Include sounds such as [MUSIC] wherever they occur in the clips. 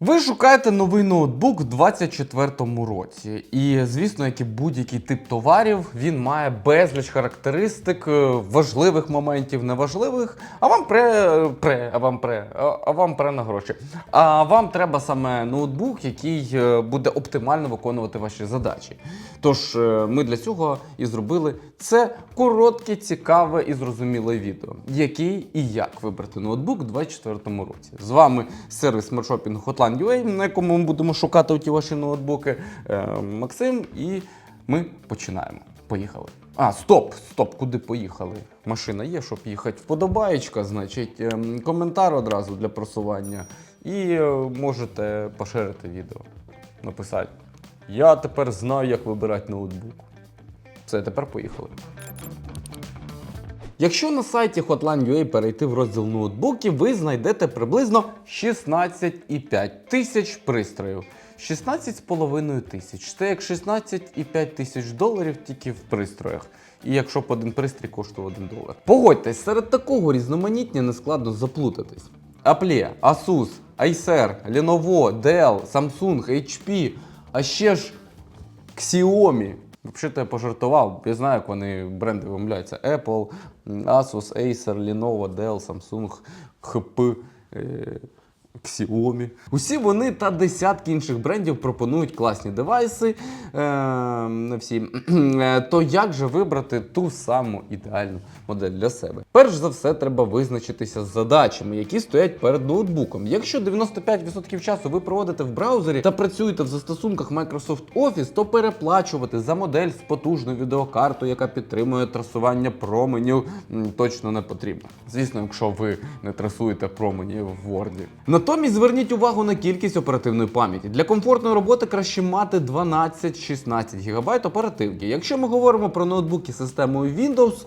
Ви шукаєте новий ноутбук в 2024 році, і звісно, як і будь-який тип товарів, він має безліч характеристик, е, важливих моментів, неважливих. А вам пре, пре, а вам пре, а- вам пре на гроші. А вам треба саме ноутбук, який е, буде оптимально виконувати ваші задачі. Тож е, ми для цього і зробили це коротке, цікаве і зрозуміле відео, який і як вибрати ноутбук у 2024 році. З вами сервіс смартшопінгу Hotline.ua, на якому ми будемо шукати ті ваші ноутбуки. Е, Максим, і ми починаємо. Поїхали. А, стоп, стоп, куди поїхали? Машина є, щоб їхати. Вподобаєчка, значить, ем, коментар одразу для просування. І е, можете поширити відео. Написати. Я тепер знаю, як вибирати ноутбук. Все, тепер поїхали. Якщо на сайті Hotline.ua перейти в розділ ноутбуків, ви знайдете приблизно 16,5 тисяч пристроїв. 16,5 тисяч. Це як 16,5 тисяч доларів тільки в пристроях. І якщо б один пристрій коштував 1 долар. Погодьтесь, серед такого різноманіття не складно заплутатись. Apple, Asus, Acer, Lenovo, Dell, Samsung, HP, а ще ж Xiaomi. Взагалі-то я пожартував, я знаю, як вони бренди вимовляються. Apple, Asus, Acer, Lenovo, Dell, Samsung, HP, е, Xiaomi. Усі вони та десятки інших брендів пропонують класні девайси. Е, не всі. Е, То як же вибрати ту саму ідеальну модель для себе? Перш за все, треба визначитися з задачами, які стоять перед ноутбуком. Якщо 95% часу ви проводите в браузері та працюєте в застосунках Microsoft Office, то переплачувати за модель з потужною відеокартою, яка підтримує трасування променів, точно не потрібно. Звісно, якщо ви не трасуєте промені в Word. Натомість зверніть увагу на кількість оперативної пам'яті. Для комфортної роботи краще мати 12-16 ГБ оперативки. Якщо ми говоримо про ноутбуки системою Windows,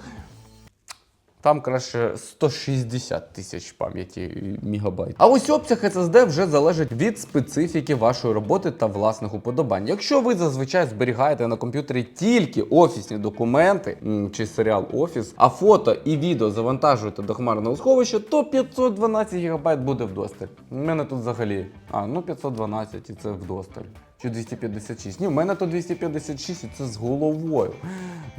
там краще 160 тисяч пам'яті мегабайт. А ось обсяг SSD вже залежить від специфіки вашої роботи та власних уподобань. Якщо ви зазвичай зберігаєте на комп'ютері тільки офісні документи чи серіал Офіс, а фото і відео завантажуєте до хмарного сховища, то 512 ГБ буде вдосталь. У мене тут взагалі. А, ну 512 і це вдосталь. Чи 256? Ні, у мене то 256 і це з головою.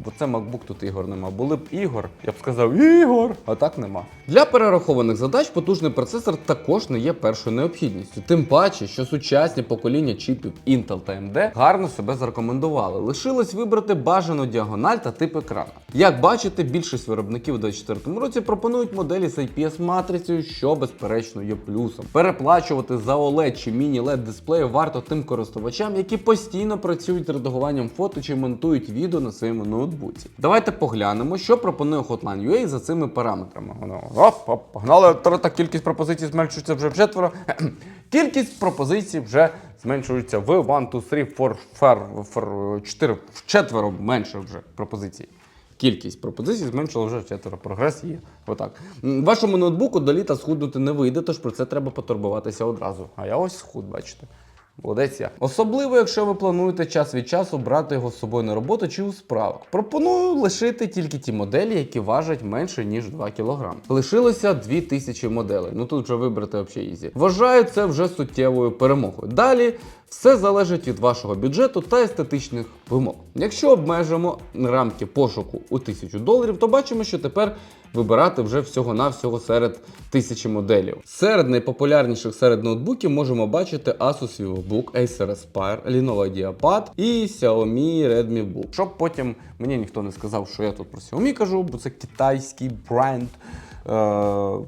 Бо це MacBook тут ігор нема. Були б ігор, я б сказав ігор, а так нема. Для перерахованих задач потужний процесор також не є першою необхідністю. Тим паче, що сучасні покоління чіпів Intel та AMD гарно себе зарекомендували. Лишилось вибрати бажану діагональ та тип екрана. Як бачите, більшість виробників у 2024 році пропонують моделі з IPS матрицею, що безперечно є плюсом. Переплачувати за OLED чи міні-LED дисплеї варто тим користувачам, які постійно працюють з редагуванням фото чи монтують відео на своєму ноутбуці. Давайте поглянемо, що пропонує Hotline UA за цими параметрами. Оп, оп, погнали. Та кількість пропозицій зменшується вже в четверо. [CLEARS THROAT] Кількість пропозицій вже зменшується в 1, 2, 3, 4, 4, 4 в четверо менше вже пропозицій. Кількість пропозицій зменшила вже четверо. Прогрес є. Отак. Вашому ноутбуку до літа схуднути не вийде, тож про це треба потурбуватися одразу. А я ось схуд, бачите. Молодець я. Особливо, якщо ви плануєте час від часу брати його з собою на роботу чи у справах. Пропоную лишити тільки ті моделі, які важать менше ніж 2 кг. Лишилося 2000 моделей. Ну тут вже вибрати взагалі ізі. Вважаю це вже суттєвою перемогою. Далі все залежить від вашого бюджету та естетичних вимог. Якщо обмежимо рамки пошуку у 1000 доларів, то бачимо, що тепер вибирати вже всього-навсього серед тисячі моделів. Серед найпопулярніших серед ноутбуків можемо бачити Asus VivoBook, Acer Aspire, Lenovo IdeaPad і Xiaomi Redmi Book. Щоб потім мені ніхто не сказав, що я тут про Xiaomi кажу, бо це китайський бренд. Е-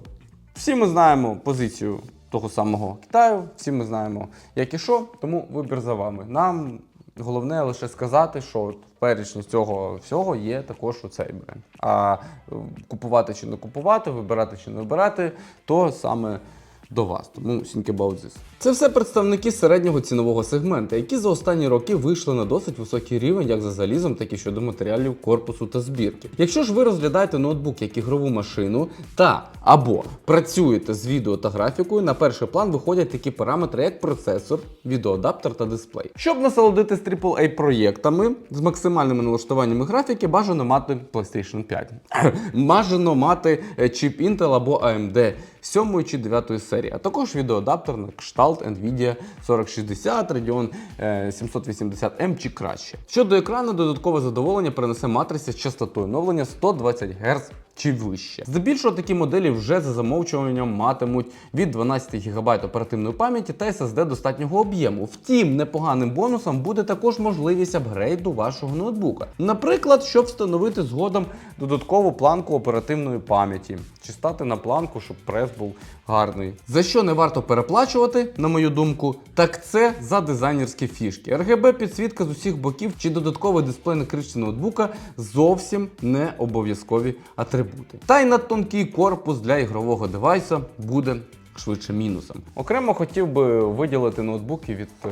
всі ми знаємо позицію того самого Китаю, всі ми знаємо, як і що, тому вибір за вами. Нам головне лише сказати, що в перечні цього всього є також оцей бренд. А е, купувати чи не купувати, вибирати чи не вибирати, то саме до вас. Тому think about this. Це все представники середнього цінового сегмента, які за останні роки вийшли на досить високий рівень як за залізом, так і щодо матеріалів корпусу та збірки. Якщо ж ви розглядаєте ноутбук як ігрову машину та або працюєте з відео та графікою, на перший план виходять такі параметри, як процесор, відеоадаптер та дисплей. Щоб насолодитись AAA проєктами з максимальними налаштуваннями графіки, бажано мати PlayStation 5. [LAUGHS] бажано мати е, чіп Intel або AMD. 7 чи 9 серії, а також відеоадаптер на кшталт Nvidia 4060, Radeon е, 780M чи краще. Щодо екрану, додаткове задоволення принесе матриця з частотою оновлення 120 Гц чи вище. Здебільшого такі моделі вже за замовчуванням матимуть від 12 ГБ оперативної пам'яті та SSD достатнього об'єму. Втім, непоганим бонусом буде також можливість апгрейду вашого ноутбука. Наприклад, щоб встановити згодом додаткову планку оперативної пам'яті, чи стати на планку, щоб прес був гарний. За що не варто переплачувати, на мою думку, так це за дизайнерські фішки. RGB підсвітка з усіх боків чи додатковий дисплей на кришці ноутбука зовсім не обов'язкові атрибути. Та й надтонкий корпус для ігрового девайса буде швидше мінусом. Окремо хотів би виділити ноутбуки від е,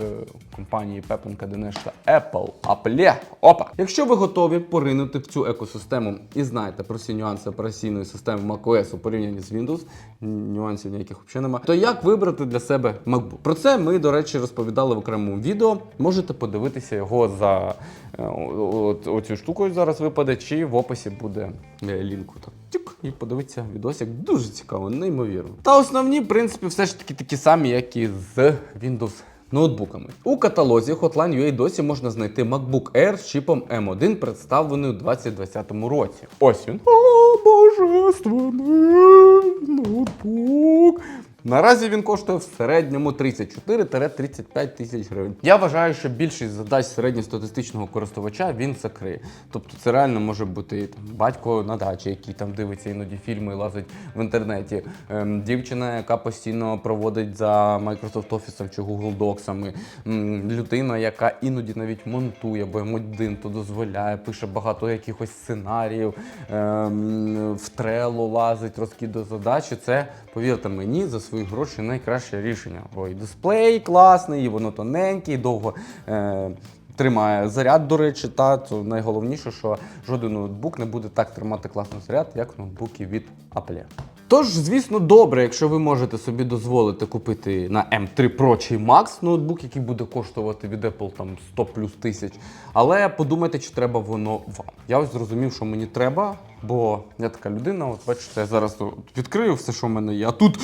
компанії Пепенка Денеш та Apple. Apple. Опа! Якщо ви готові поринути в цю екосистему і знаєте про всі нюанси операційної системи macOS у порівнянні з Windows, нюансів ніяких взагалі немає, то як вибрати для себе MacBook? Про це ми, до речі, розповідали в окремому відео. Можете подивитися його за е, о- от- оцю штукою зараз випаде, чи в описі буде е, лінку. Тюк, і подивитися відосик. Дуже цікаво, неймовірно. Та основні, в принципі, все ж таки такі самі, як і з Windows ноутбуками. У каталозі Hotline UA досі можна знайти MacBook Air з чіпом M1, представлений у 2020 році. Ось він. О, божественний ноутбук. Наразі він коштує в середньому 34-35 тисяч гривень. Я вважаю, що більшість задач середньостатистичного користувача він закриє. Тобто це реально може бути там, батько на дачі, який там дивиться іноді фільми і лазить в інтернеті. Ем, дівчина, яка постійно проводить за Microsoft Office чи Google Docs. М, людина, яка іноді навіть монтує, бо йому один то дозволяє, пише багато якихось сценаріїв, ем, в трело лазить, розкидує задачі. Це, повірте мені, за свої гроші найкраще рішення. Ой, дисплей класний, воно тоненький, довго. Е, Тримає заряд, до речі, та то найголовніше, що жоден ноутбук не буде так тримати класний заряд, як ноутбуки від Apple. Тож, звісно, добре, якщо ви можете собі дозволити купити на M3 Pro чи Max ноутбук, який буде коштувати від Apple там 100 плюс тисяч. Але подумайте, чи треба воно вам. Я ось зрозумів, що мені треба, бо я така людина, от бачите, я зараз відкрию все, що в мене є, а тут.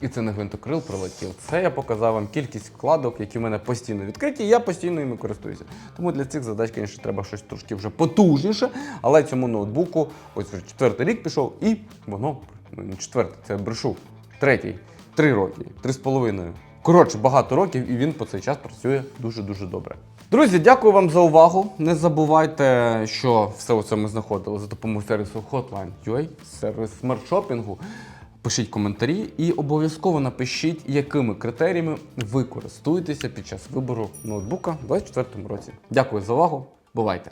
І це не гвинтокрил прилетів. Це я показав вам кількість вкладок, які в мене постійно відкриті, і я постійно ними користуюся. Тому для цих задач, звісно, треба щось трошки вже потужніше. Але цьому ноутбуку, ось вже четвертий рік пішов, і воно ну, не четвертий, це брешу. Третій, три роки, три з половиною. Коротше, багато років, і він по цей час працює дуже-дуже добре. Друзі, дякую вам за увагу. Не забувайте, що все це ми знаходили за допомогою сервісу Hotline.ua, сервіс смарт-шопінгу. Пишіть коментарі і обов'язково напишіть, якими критеріями ви користуєтеся під час вибору ноутбука у 2024 році. Дякую за увагу. Бувайте!